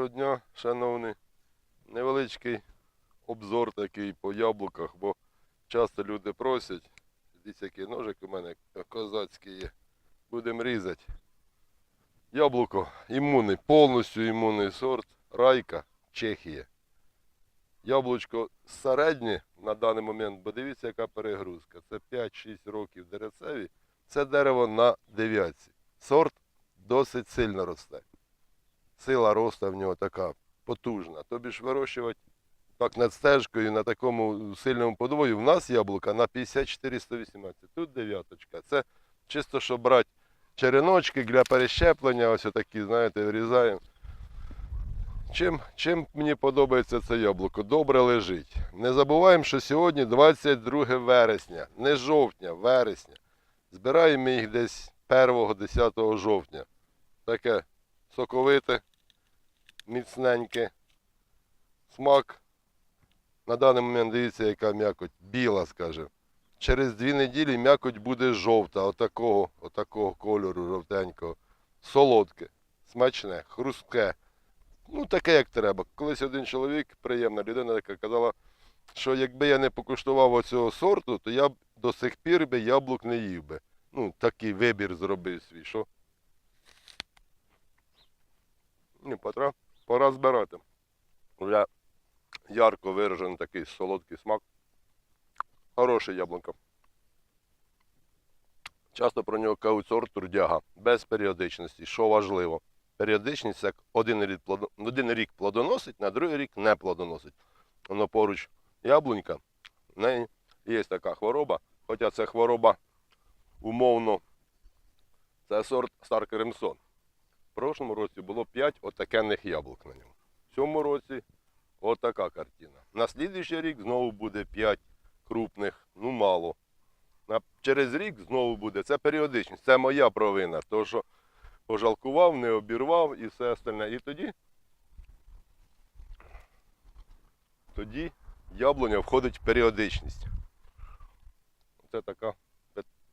Доброго дня, шановні. Невеличкий обзор такий по яблуках, бо часто люди просять. Дивіться, який ножик у мене козацький є. Будемо різати. Яблуко імунний, повністю імунний сорт. Райка, Чехія. Яблучко середнє на даний момент, бо дивіться, яка перегрузка. Це 5-6 років деревцеві. Це дерево на дев'ятці. Сорт досить сильно росте. Сила росту в нього така потужна. Тобі ж вирощувати так над стежкою на такому сильному подвою. В нас яблука на 54-118. Тут дев'яточка. Це чисто, щоб брати череночки для перещеплення, ось такі, знаєте, вирізаємо. Чим, чим мені подобається це яблуко? Добре лежить. Не забуваємо, що сьогодні 22 вересня, не жовтня, вересня. Збираємо їх десь 1-10 жовтня. Таке соковите, міцненьке. Смак. На даний момент дивіться, яка м'якоть. Біла, скажімо. Через дві неділі м'якоть буде жовта, отакого, отакого кольору, жовтенького. Солодке, смачне, хрустке. Ну, таке, як треба. Колись один чоловік, приємна людина, така казала, що якби я не покуштував оцього сорту, то я б до сих пір би яблук не їв би. Ну, такий вибір зробив свій. Що? Ні, пора, пора збирати. Вже ярко виражений такий солодкий смак. Хороше яблуко. Часто про нього кажуть сорт трудяга, без періодичності, що важливо. Періодичність як один рік, один рік плодоносить, на другий рік не плодоносить. Воно поруч яблунька, в неї є така хвороба, хоча це хвороба умовно, це сорт Стар Кремсон. В прошлому році було 5 отакенних яблук на ньому. В цьому році отака картина. На слідуючий рік знову буде 5 крупних, ну мало. На, через рік знову буде. Це періодичність, це моя провина. То, що пожалкував, не обірвав і все остальне. І тоді, тоді яблуня входить в періодичність. Це така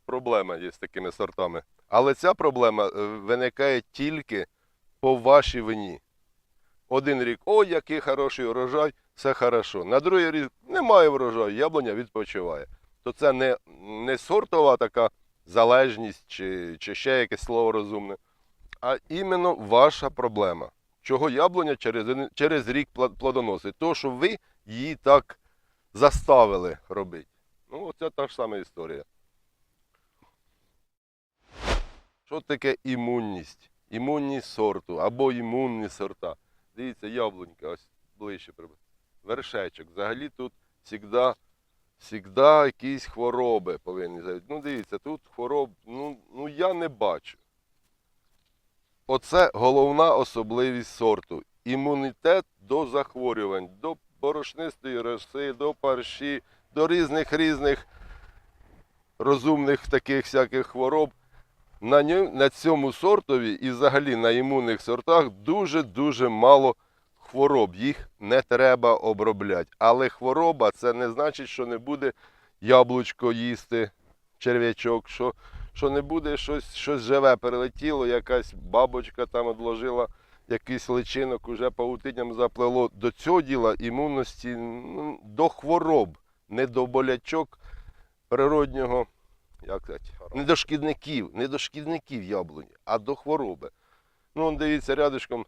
проблема є з такими сортами. Але ця проблема е, виникає тільки по вашій вині. Один рік, ой, який хороший урожай, все хорошо. На другий рік немає врожаю, яблуня відпочиває. То це не, не сортова така залежність чи, чи ще якесь слово розумне, а іменно ваша проблема. Чого яблуня через, через рік плодоносить? То, що ви її так заставили робити. Ну, оце та ж сама історія. Що таке імунність? Імунність сорту або імунні сорта. Дивіться, яблунька, ось ближче приблизно. Вершечок. Взагалі тут завжди, завжди якісь хвороби повинні зайти. Ну, дивіться, тут хвороб, ну, ну я не бачу. Оце головна особливість сорту. Імунітет до захворювань, до борошнистої роси, до парші, до різних різних розумних таких всяких хвороб. На, на цьому сортові і взагалі на імунних сортах дуже-дуже мало хвороб. Їх не треба обробляти. Але хвороба це не значить, що не буде яблучко їсти, черв'ячок, що, що не буде щось, щось живе перелетіло, якась бабочка там одложила якийсь личинок, уже паутиням заплело. До цього діла імунності ну, до хвороб, не до болячок природнього. Як сказати, не до шкідників, не до шкідників яблуні, а до хвороби. Ну, он дивіться рядышком.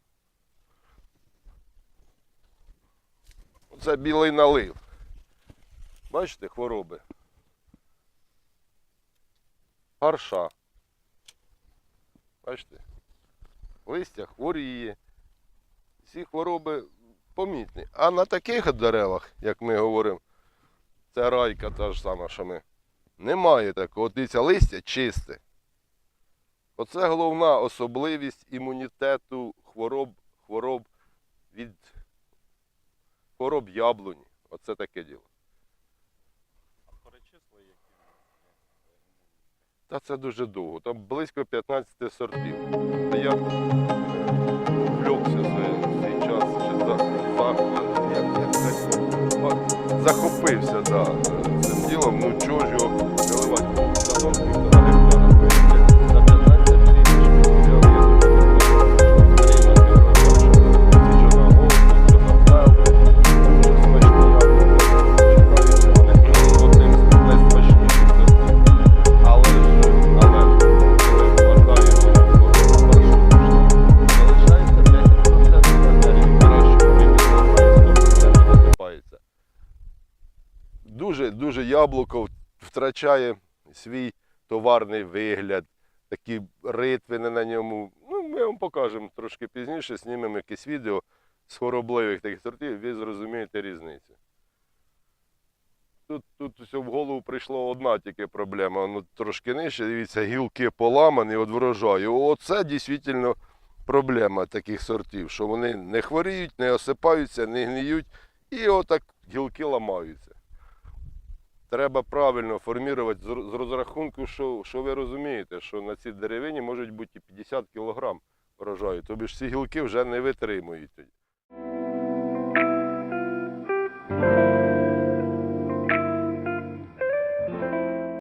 Це білий налив. Бачите, хвороби. Парша. Бачите? Листя хворіє. Всі хвороби помітні. А на таких деревах, як ми говоримо, це райка та ж сама, що ми. Немає такого. От дивіться, листя чисте. Оце головна особливість імунітету хвороб, хвороб від хвороб яблуні. Оце таке діло. А перечисли які? Та це дуже довго. Там близько 15 сортів. Та я влюбся свій, свій час чи за, за, захопився да, цим ділом. Ну чого ж його дуже яблуко втрачає свій товарний вигляд, такі ритвини на ньому. Ну, ми вам покажемо трошки пізніше, знімемо якесь відео з хоробливих таких сортів, ви зрозумієте різницю. Тут, тут в голову прийшла одна тільки проблема. Ну, трошки нижче, дивіться, гілки поламані від врожаю. Оце дійсно проблема таких сортів, що вони не хворіють, не осипаються, не гниють, і отак гілки ламаються. Треба правильно формувати з розрахунку, що, що ви розумієте, що на цій деревині можуть бути і 50 кг врожаю. Тобі ж ці гілки вже не витримують. тоді.